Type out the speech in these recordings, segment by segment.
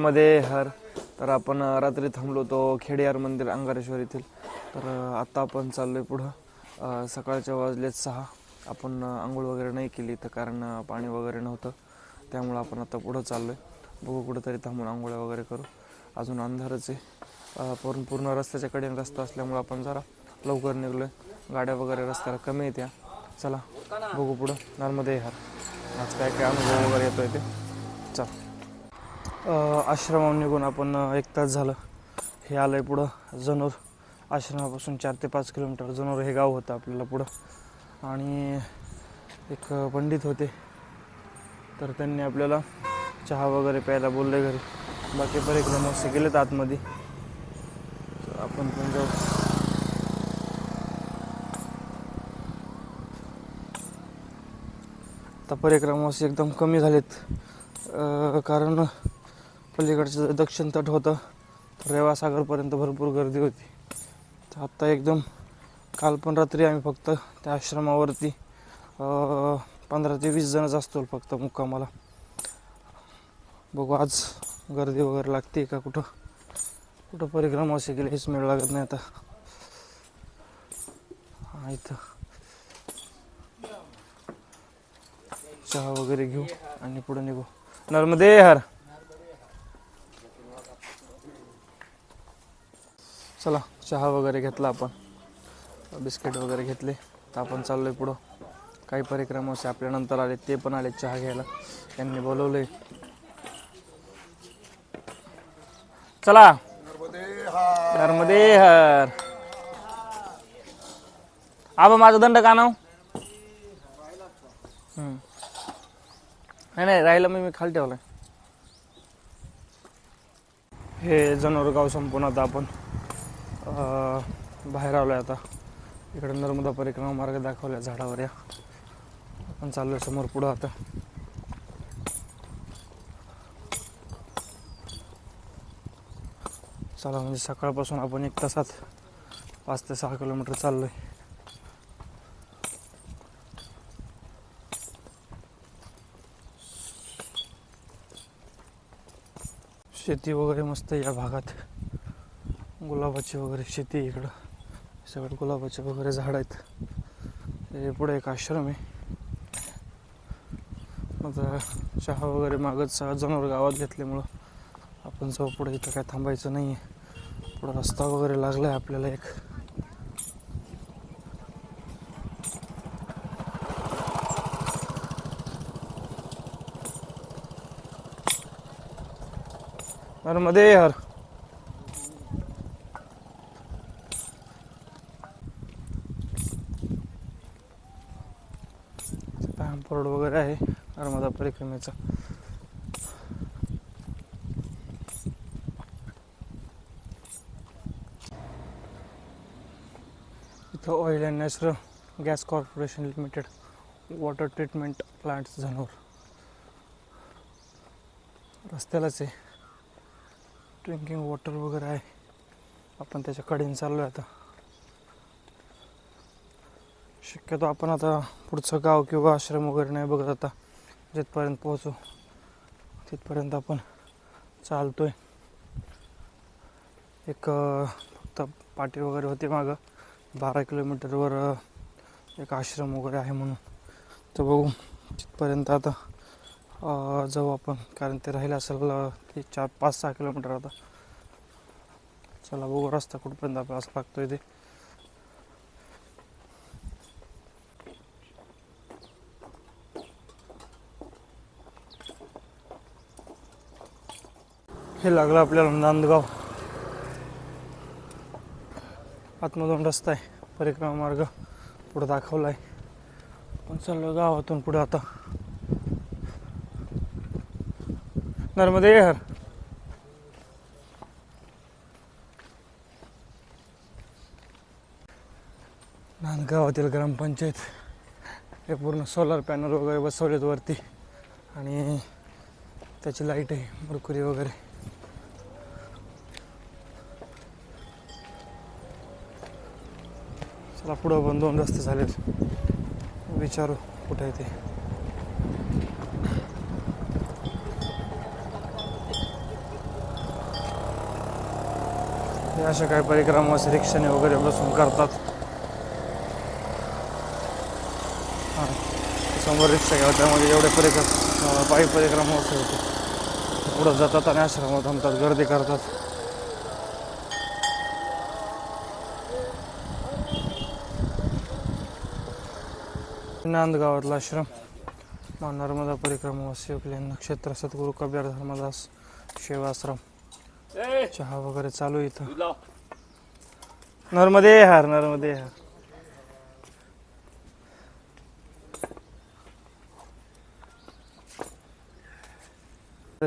मध्ये हर तर आपण रात्री थांबलो होतो खेडियार मंदिर अंगारेश्वर येथील. तर आत्ता आपण चाललोय पुढं. सकाळच्या वाजलेत सहा. आपण आंघोळ वगैरे नाही केली तर कारण पाणी वगैरे नव्हतं. त्यामुळं आपण आता पुढं चाललोय. बघू कुठंतरी थांबून आंघोळ्या वगैरे करू. अजून अंधारच आहे. पण पूर्ण रस्त्याच्या कडेने रस्ता असल्यामुळं आपण जरा लवकर निघलोय. गाड्या वगैरे रस्त्याला कमी येत्या चला बघू पुढं. नर्मदे हर. आज काय काय अनुभव वगैरे येतोय ते. चला. अ, निघून आपण एक तास झालं. हे आलं आहे पुढं जनोर. आश्रमापासून चार ते पाच किलोमीटर जनोर हे गाव होतं आपल्याला पुढं. आणि एक पंडित होते. तर त्यांनी आपल्याला चहा वगैरे प्यायला बोलले घरी. बाकी बरेच मस्त गेलेत आतमध्ये. तर आपण पण जाऊ. आता परिक्रमावासी एकदम कमी झालेत. कारण पलीकडचं दक्षिण तट होतं. रेवासागरपर्यंत भरपूर गर्दी होती. तर आत्ता एकदम काल पण रात्री आम्ही फक्त त्या आश्रमावरती पंधरा ते वीस जणच असतो फक्त मुक्कामाला. बघू आज गर्दी वगैरे लागते का कुठं? कुठं परिक्रमावासी गेले हेच मिळ लागत नाही आता. इथं. चहा वगैरे घेऊ आणि पुढे निघू. नर्मदे हर! चला चहा वगैरे घेतला आपण. बिस्किट वगैरे घेतले. तर आपण चाललोय पुढं. काही परिक्रमाचे आपल्यानंतर आले ते पण आले चहा घ्यायला. त्यांनी बोलवले चला. नर्मदे हर आबा माझा दंड का नाव? नाही नाही राहिलं मी मी खाली ठेवलंय. हे जनोर गाव संपून आता आपण बाहेर आलो आहे आता. इकडे नर्मदा परिक्रमा मार्ग दाखवला झाडावर या. आपण आहे समोर पुढं आता. चला म्हणजे सकाळपासून आपण एक तासात पाच ते सहा किलोमीटर चाललो आहे शेती वगैरे मस्त आहे या भागात. गुलाबाची वगैरे शेती आहे इकडं. सगळं गुलाबाचे वगैरे झाड आहेत. हे पुढे एक आश्रम आहे. आता चहा वगैरे मागत सहा जनावर गावात घेतल्यामुळं आपण जाऊ पुढे. इथं काय थांबायचं नाही आहे पुढं रस्ता वगैरे लागला आहे आपल्याला एक. अरे मध्ये यार वगैरे आहे कार्यक्रमाचा इथं oil and natural gas corporation limited water treatment plant Zanor रस्त्यालाच आहे. ड्रिंकिंग वॉटर वगैरे आहे. आपण त्याच्या कडेने चाललो आहे आता. शक्यतो आपण आता पुढचं गाव किंवा आश्रम वगैरे नाही बघत आता. जिथपर्यंत पोहोचू तिथपर्यंत आपण चालतोय. एक फक्त पाटी वगैरे होते मागं. बारा किलोमीटरवर एक आश्रम वगैरे आहे म्हणून. तर बघू तिथपर्यंत आता जाऊ आपण. कारण ते राहिलं असेल ते चार पाच सहा किलोमीटर आता. चला बघू रस्ता कुठपर्यंत आपल्याला असं आहे ते. हे लागलं आपल्याला नांदगाव. आतमधून रस्ता आहे. परिक्रमा मार्ग पुढे दाखवला आहे पण चाललो गावातून पुढे आता. नर्मदे हर नांदगावातील ग्रामपंचायत हे पूर्ण सोलर पॅनल वगैरे बसवलेत वरती. आणि त्याची लाइट आहे मरकुरी वगैरे. आता पुढं पण दोन रस्ते झालेत. विचारू कुठे आहे ते. अशा काही परिक्रमा रिक्षाने वगैरे बसून करतात. हां. समोर रिक्षा घ्यावं त्यामध्ये एवढे परिक्रम पायी परिक्रमा होते. पुढं जातात आणि आश्रमात थांबतात गर्दी करतात. नांदगावातला आश्रम. मा नर्मदा परिक्रमा शिवकले नक्षत्र सद्गुरू कबीर धर्मदास सेवाश्रम चहा वगैरे चालू इथं. नर्मदे हार नर्मदे हार.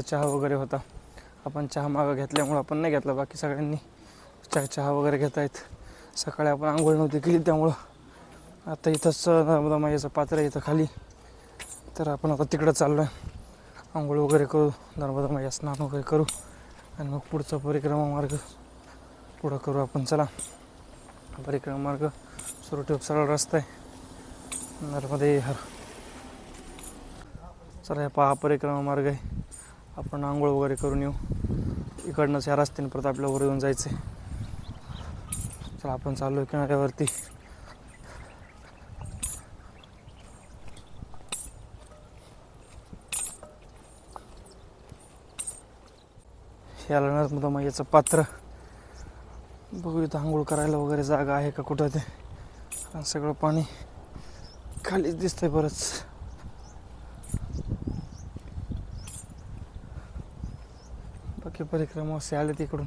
चहा वगैरे होता. आपण चहा मागं घेतल्यामुळं आपण नाही घेतला बाकी सगळ्यांनी चहा चहा वगैरे घेत आहेत सकाळी आपण आंघोळ नव्हती केली त्यामुळं. आता इथंच नर्मदा माईचं पात्र आहे इथं खाली. तर आपण आता तिकडं चाललो आहे आंघोळ वगैरे करू नर्मदा माईला स्नान वगैरे करू आणि मग पुढचा परिक्रमा मार्ग पुढं करू आपण. चला. परिक्रमा मार्ग सुरू ठेव. सरळ रस्ता आहे. नर्मदे हर. चला हे पहा परिक्रमा मार्ग आहे. आपण आंघोळ वगैरे करून येऊ. इकडनंच ह्या रस्त्याने परत आपल्यावर येऊन जायचं आहे चला आपण चाललो किनाऱ्यावरती. याला नर्मदा माईचं पात्र. बघू इथं आंघोळ करायला वगैरे जागा आहे का कुठं ते. कारण सगळं पाणी खालीच दिसतंय बरंच बाकी परिक्रमा असे आले तिकडून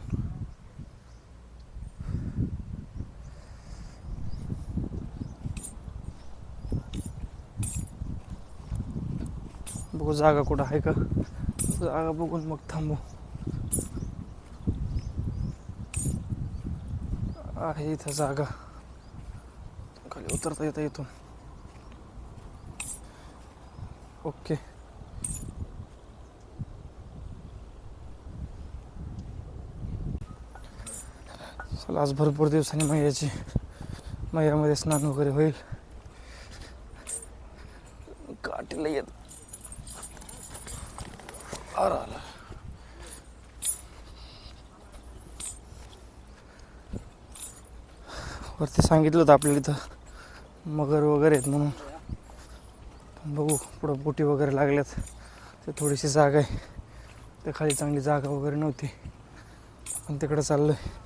बघू जागा कुठं आहे का. जागा बघून मग थांबू. आहे इथं जागा. खाली उतरता येतं इथून ओके. चला आज भरपूर दिवसांनी मैयाची मैयामध्ये स्नान वगैरे होईल. काठीला येत आला वरती सांगितलं होतं आपल्याला इथं. मगर वगैरे आहेत म्हणून. पण बघू पुढं बोटी वगैरे लागल्यात. ते थोडीशी जागा आहे. तर खाली चांगली जागा वगैरे नव्हती. पण तिकडं चाललं आहे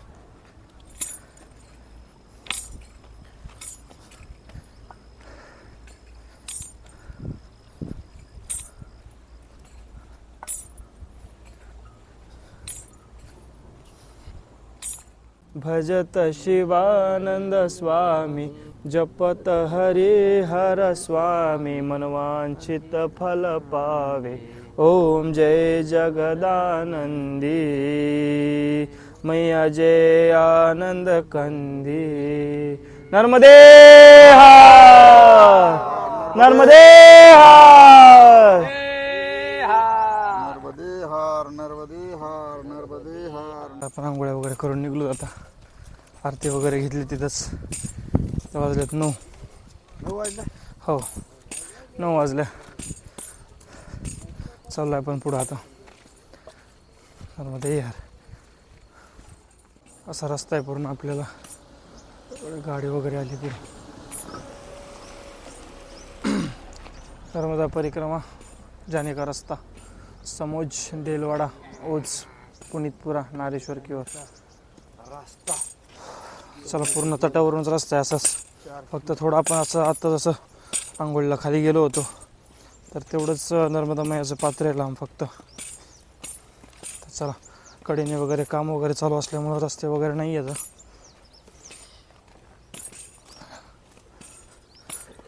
भजत शिवानंद स्वामी जपत हरिहर स्वामी मनवांचित फल पावे. ओम जय जगदानंदी. मैया जय आनंद कंदी. नर्मदे हार नर्मदे हार नर्मदे हार नर्मदे हार नर्मदे हार आपण आंघोळ्या वगैरे करून निघलो आता. आरती वगैरे घेतली तिथंच. वाजल्यात नऊ. नऊ वाजले? हो. नऊ वाजल्या चाललो आपण पुढं आता. नर्मदे यार. असा रस्ता आहे पूर्ण आपल्याला. गाडी वगैरे आली पुढे नर्मदा परिक्रमा. जाने का रस्ता. समोज देलवाडा ओझ पुनीतपुरा नारेश्वर किंवा रस्ता. चला पूर्ण तटावरूनच रस्ता आहे असाच. फक्त थोडं आपण असं आता जसं आंघोळीला खाली गेलो होतो तर तेवढंच नर्मदा मैयाचं पात्र आहे लांब फक्त. चला कडेने वगैरे काम वगैरे चालू असल्यामुळं रस्ते वगैरे नाही आहेत.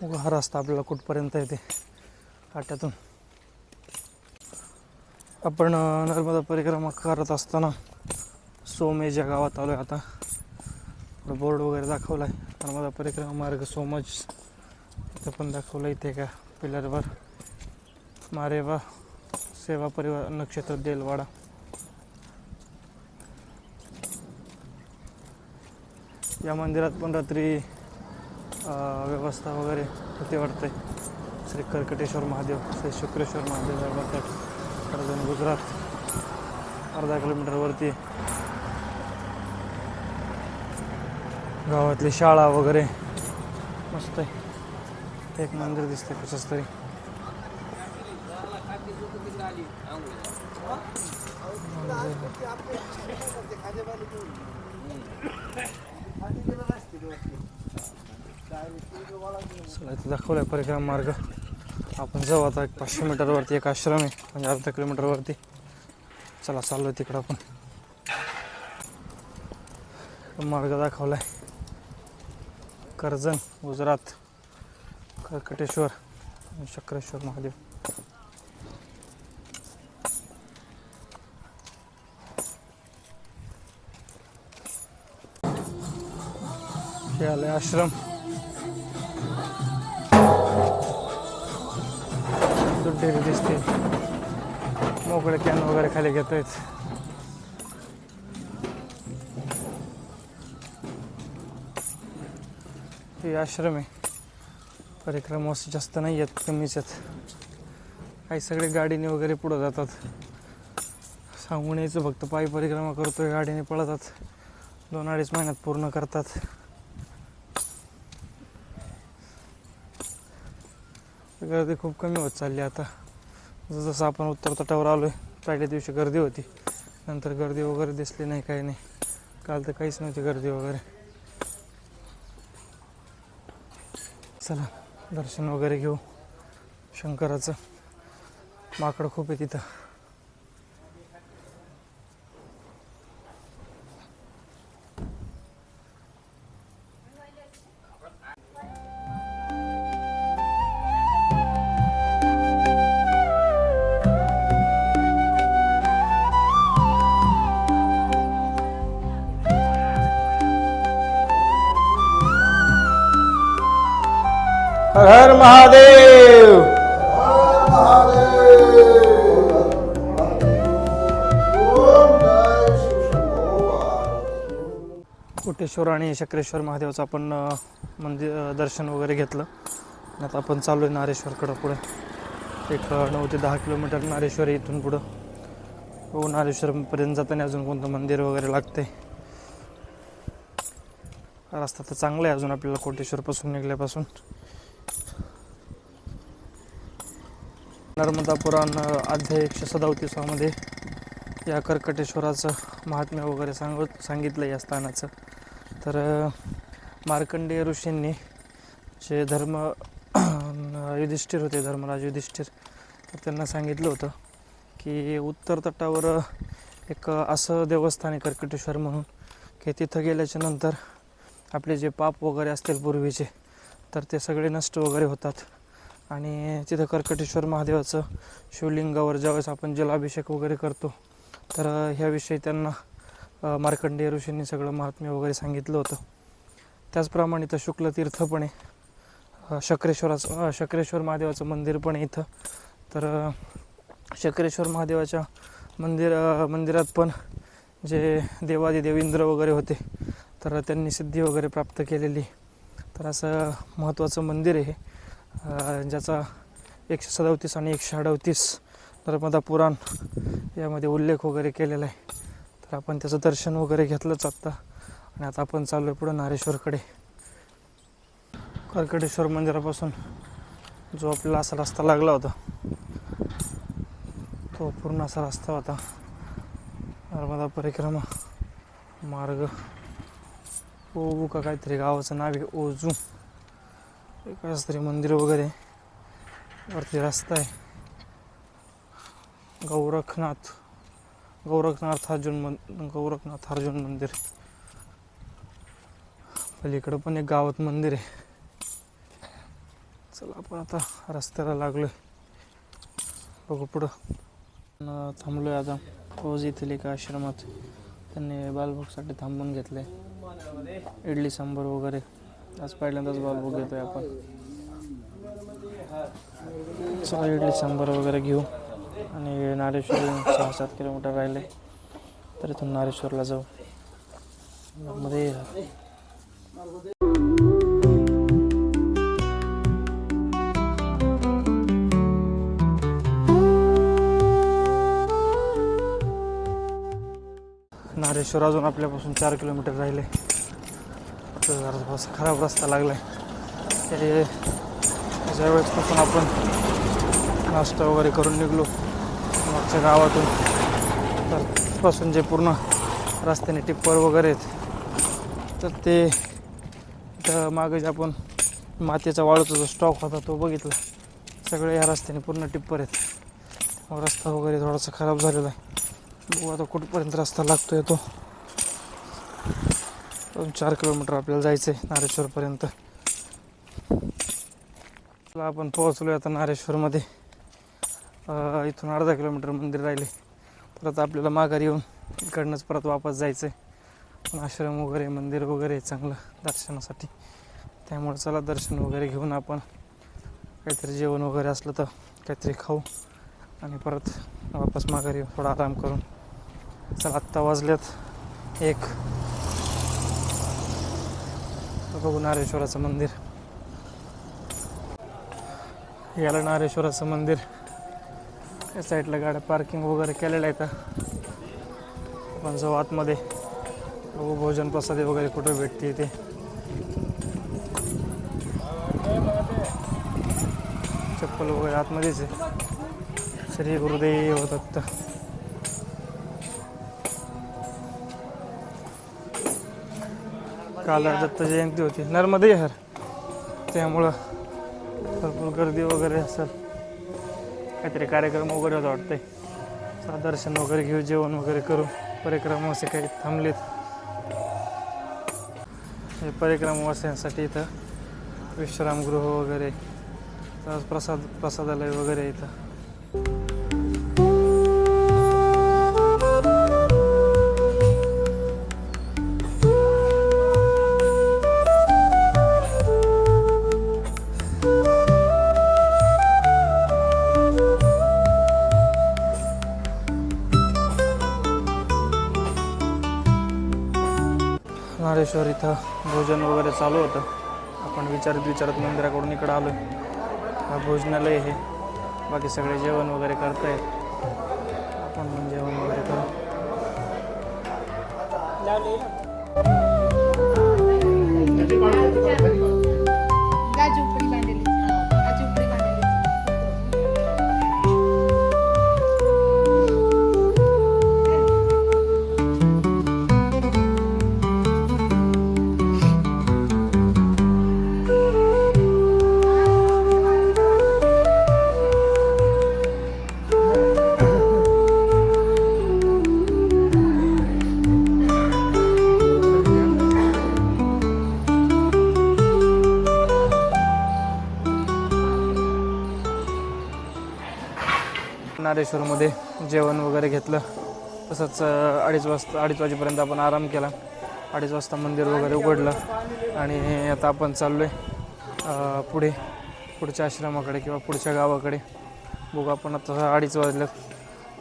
उगा हा रस्ता आपल्याला कुठपर्यंत येते? आट्यातून आपण नर्मदा परिक्रमा करत असताना सोमेज या गावात आलो आहे आता. थोडं बोर्ड वगैरे दाखवला आहे नर्मदा परिक्रमा मार्ग सोमज. इथं पण दाखवलं इथे का पिलरवर मारेवा सेवा परिवार नक्षत्र देलवाडा. या मंदिरात पण रात्री व्यवस्था वगैरे होते वाटते श्री कर्कटेश्वर महादेव श्री शुक्रेश्वर महादेव धर्मतट गुजरात. अर्धा किलोमीटरवरती गावातली शाळा वगैरे. मस्त आहे. एक मंदिर दिसतंय कसंच तरी. दाखवलाय परिक्रम मार्ग. आपण जाऊ आता एक पाचशे मीटरवरती एक आश्रम आहे म्हणजे अर्धा किलोमीटरवरती चला चाललो तिकडं आपण. मार्ग दाखवलाय. कर्जन गुजरात कर्कटेश्वर आणि शक्रेश्वर महादेव. हे आश्रम. दूध दिसते. मोकळे कॅन वगैरे खाली घेता येत हे आश्रम आहे. परिक्रमा असं जास्त नाही आहेत कमीच आहेत. काही सगळे गाडीने वगैरे पुढं जातात. सांगून यायचं फक्त पायी परिक्रमा करतोय गाडीने पळतात. दोन अडीच महिन्यात पूर्ण करतात. गर्दी खूप कमी होत चालली आता. जसं आपण उत्तर तटावर आलोय पहिल्या दिवशी गर्दी होती. नंतर गर्दी वगैरे दिसली नाही काही नाही. काल तर काहीच नव्हती गर्दी वगैरे. चला दर्शन वगैरे घेऊ. शंकराचं माकड खूप आहे तिथं. हर हर महादेव। कोटेश्वर आणि शक्रेश्वर महादेवाचं आपण मंदिर दर्शन वगैरे घेतलं. आणि आता आपण चालू आहे नारेश्वरकडं पुढे. एक नऊ ते दहा किलोमीटर नारेश्वर इथून पुढं. हो नारेश्वरपर्यंत जाताना अजून कोणतं मंदिर वगैरे लागते रस्ता तर चांगला आहे अजून आपल्याला कोटेश्वरपासून निघल्यापासून. नर्मदा पुराण अध्याय एकशे सदावतीसामध्ये या कर्कटेश्वराचं महात्म्य वगैरे सांगत सांगितलं या स्थानाचं. तर मार्कंडेय ऋषींनी जे धर्म युधिष्ठिर होते धर्मराज युधिष्ठिर त्यांना सांगितलं होतं की उत्तर तटावर एक असं देवस्थान आहे कर्कटेश्वर म्हणून की तिथं गेल्याच्यानंतर आपले जे पाप वगैरे असतील पूर्वीचे तर ते सगळे नष्ट वगैरे होतात. आणि तिथं कर्कटेश्वर महादेवाचं शिवलिंगावर ज्यावेळेस आपण जलाभिषेक वगैरे करतो तर ह्याविषयी त्यांना मार्कंडेय ऋषींनी सगळं महात्म्य वगैरे सांगितलं होतं. त्याचप्रमाणे इथं शुक्लतीर्थ पण आहे. शक्रेश्वराचं शक्रेश्वर महादेवाचं मंदिर पण आहे इथं. तर शक्रेश्वर महादेवाच्या मंदिर मंदिरात पण जे देवादिदेव इंद्र वगैरे होते तर त्यांनी सिद्धी वगैरे प्राप्त केलेली. तर असं महत्त्वाचं मंदिर आहे. ज्याचा एकशे सदोतीस आणि एकशे अडतीस नर्मदा पुराण यामध्ये उल्लेख वगैरे केलेला आहे. तर आपण त्याचं दर्शन वगैरे घेतलंच आत्ता आणि आता आपण चाललो आहे पुढं नारेश्वरकडे. कर्कटेश्वर मंदिरापासून जो आपल्याला असा रस्ता लागला होता तो पूर्ण असा रस्ता होता. नर्मदा परिक्रमा मार्ग. हो, ओबू का काहीतरी गावाचं नाव आहे. ओजू एक तरी मंदिर वगैरे. वरती रस्ता आहे. गौरखनाथ. गौरखनाथ अर्जुन मन गौरखनाथ अर्जुन मंदिर. पलीकडं पण एक गावात मंदिर आहे. चला आपण आता रस्त्याला लागलोय. बघू पुढं. थांबलो थांबलोय आता. रोज येथील एका आश्रमात. त्यांनी बालभोगसाठी थांबून घेतले इडली सांबर वगैरे. आज पहिल्यांदाच बालभोग घेतोय आपण. चला इडली सांबार वगैरे घेऊ. आणि नारेश्वर सहा सात किलोमीटर राहिले. तर इथून नारेश्वरला जाऊ. मध्ये नारेश्वर अजून आपल्यापासून चार किलोमीटर राहिले. तर थोडासा खराब रस्ता लागला आहे तरी ज्या वेळेसपासून आपण नाश्ता वगैरे करून निघलो मागच्या गावातून. तर तिथपासून जे पूर्ण रस्त्याने टिप्पर वगैरे आहेत तर ते तर मागे जे आपण मातीचा वाळूचा जो स्टॉक होता तो बघितला. सगळे या रस्त्याने पूर्ण टिप्पर आहेत. रस्ता वगैरे थोडासा खराब झालेला आहे. बघू आता कुठपर्यंत रस्ता लागतो येतो दोन चार किलोमीटर आपल्याला जायचं आहे नारेश्वरपर्यंत आपण पोहोचलो आता नारेश्वरमध्ये. इथून अर्धा किलोमीटर मंदिर राहिले. परत आपल्याला माघारी येऊन इकडनंच परत वापस जायचं आहे पण आश्रम वगैरे मंदिर वगैरे आहे चांगलं दर्शनासाठी. त्यामुळे चला दर्शन वगैरे घेऊन आपण काहीतरी जेवण वगैरे असलं तर काहीतरी खाऊ. आणि परत वापस माघारी थोडा आराम करून. चला आत्ता वाजल्यात एक. बघू नारेश्वराचं मंदिर. याला नारेश्वराचं मंदिर. या साईडला गाड्या पार्किंग वगैरे केलेलं आहे का पण जो आतमध्ये. बघू भोजन प्रसादी वगैरे कुठं भेटते ते. चप्पल वगैरे आतमध्येच आहे. श्री गुरुदेव दत्त. काल दत्त जयंती होती. नर्मदे हर. त्यामुळं भरपूर गर्दी वगैरे असेल. काहीतरी कार्यक्रम वगैरे होता वाटतंय. दर्शन वगैरे घेऊ जेवण वगैरे करू. परिक्रमावासी काही थांबलेत. हे परिक्रमावासियांसाठी इथं विश्रामगृह वगैरे. प्रसाद प्रसादालय वगैरे इथं. नारेश्वर इथं भोजन वगैरे चालू होतं. आपण विचारत विचारत मंदिराकडून इकडं आलो हा भोजनालय हे बाकी सगळे जेवण वगैरे करतायत. नारेश्वरमध्ये जेवण वगैरे घेतलं. तसंच अडीच वाजता अडीच वाजेपर्यंत आपण आराम केला. अडीच वाजता मंदिर वगैरे उघडलं. आणि आता आपण चाललो आहे पुढे पुढच्या आश्रमाकडे किंवा पुढच्या गावाकडे. बघू आपण आता अडीच वाजलं.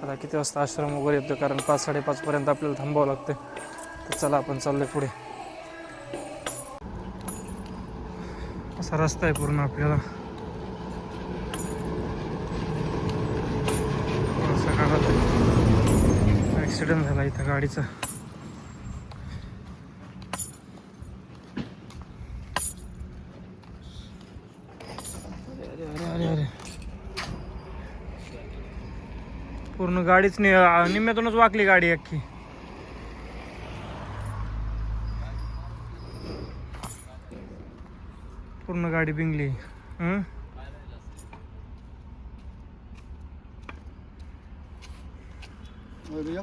आता किती वाजता आश्रम वगैरे येतो कारण पाच साडेपाचपर्यंत आपल्याला थांबावं लागतं तर चला आपण चाललो आहे पुढे. असा रस्ता आहे पूर्ण आपल्याला. ॲक्सिडेंट झाला इथं गाडीचा. अरे, अरे, पूर्ण गाडीच नि निम्म्यातूनच वाकली गाडी अख्खी. पूर्ण गाडी बिंगली. हं? राहिलं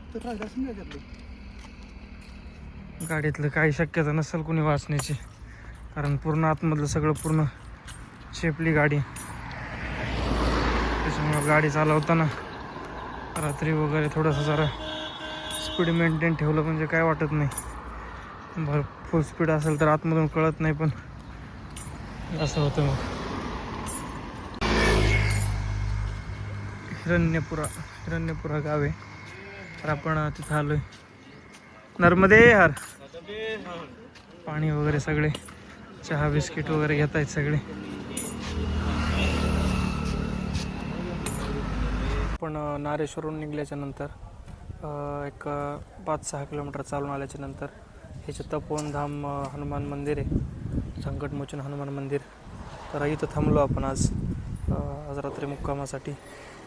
गाडीतलं काही शक्यता नसेल कुणी वाचण्याची. कारण पूर्ण आतमधलं सगळं पूर्ण शेपली गाडी. त्याच्यामुळं गाडी चालवताना रात्री वगैरे थोडंसं जरा स्पीड मेंटेन ठेवलं म्हणजे काय वाटत नाही. भर फुल स्पीड असेल तर आतमधून कळत नाही पण असं होतं मग. हिरण्यपुरा हिरण्यपुरा गाव आहे. तर आपण तिथं आलो आहे नर्मदे हर पाणी वगैरे सगळे. चहा बिस्किट वगैरे घेत आहेत सगळे पण नारेश्वरून निघल्याच्या नंतर एक पाच सहा किलोमीटर चालून आल्याच्यानंतर हे जे तपोवनधाम हनुमान मंदिर आहे. संकटमोचन हनुमान मंदिर. तर इथं थांबलो आपण आज आज रात्री मुक्कामासाठी.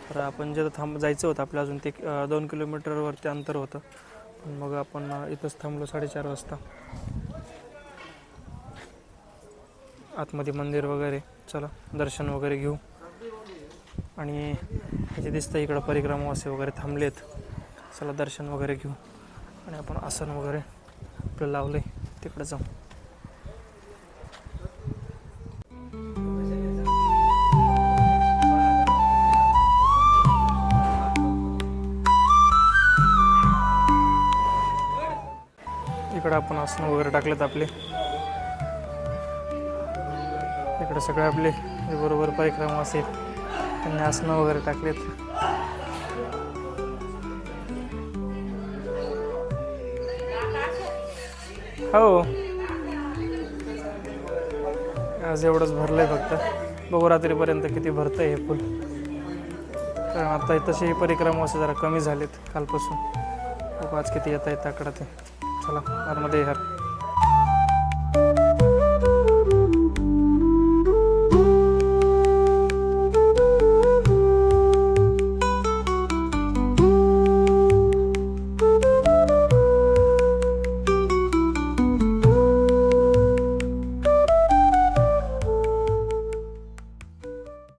तर आपण जर थांब जायचं होतं आपलं अजून ते दोन किलोमीटरवरती अंतर होतं. पण मग आपण इथंच थांबलो साडेचार वाजता. आतमध्ये मंदिर वगैरे चला दर्शन वगैरे घेऊ. आणि हे जे दिसतं इकडं परिक्रमावासी वगैरे थांबलेत चला दर्शन वगैरे घेऊ. आणि आपण आसन वगैरे आपलं लावलं आहे तिकडं जाऊ. आसन वगैरे टाकलेत आपले. इकडे सगळे आपले बरोबर परिक्रम असेल. त्यांनी आसनं वगैरे टाकलेत. हो. आज एवढंच भरलंय फक्त. बघू रात्रीपर्यंत किती भरतंय हे फुल. कारण आता तसे परिक्रम असे जरा कमी झालेत कालपासून. खूप आज किती येत आहेत आकडा ते. चला नर्मदे हर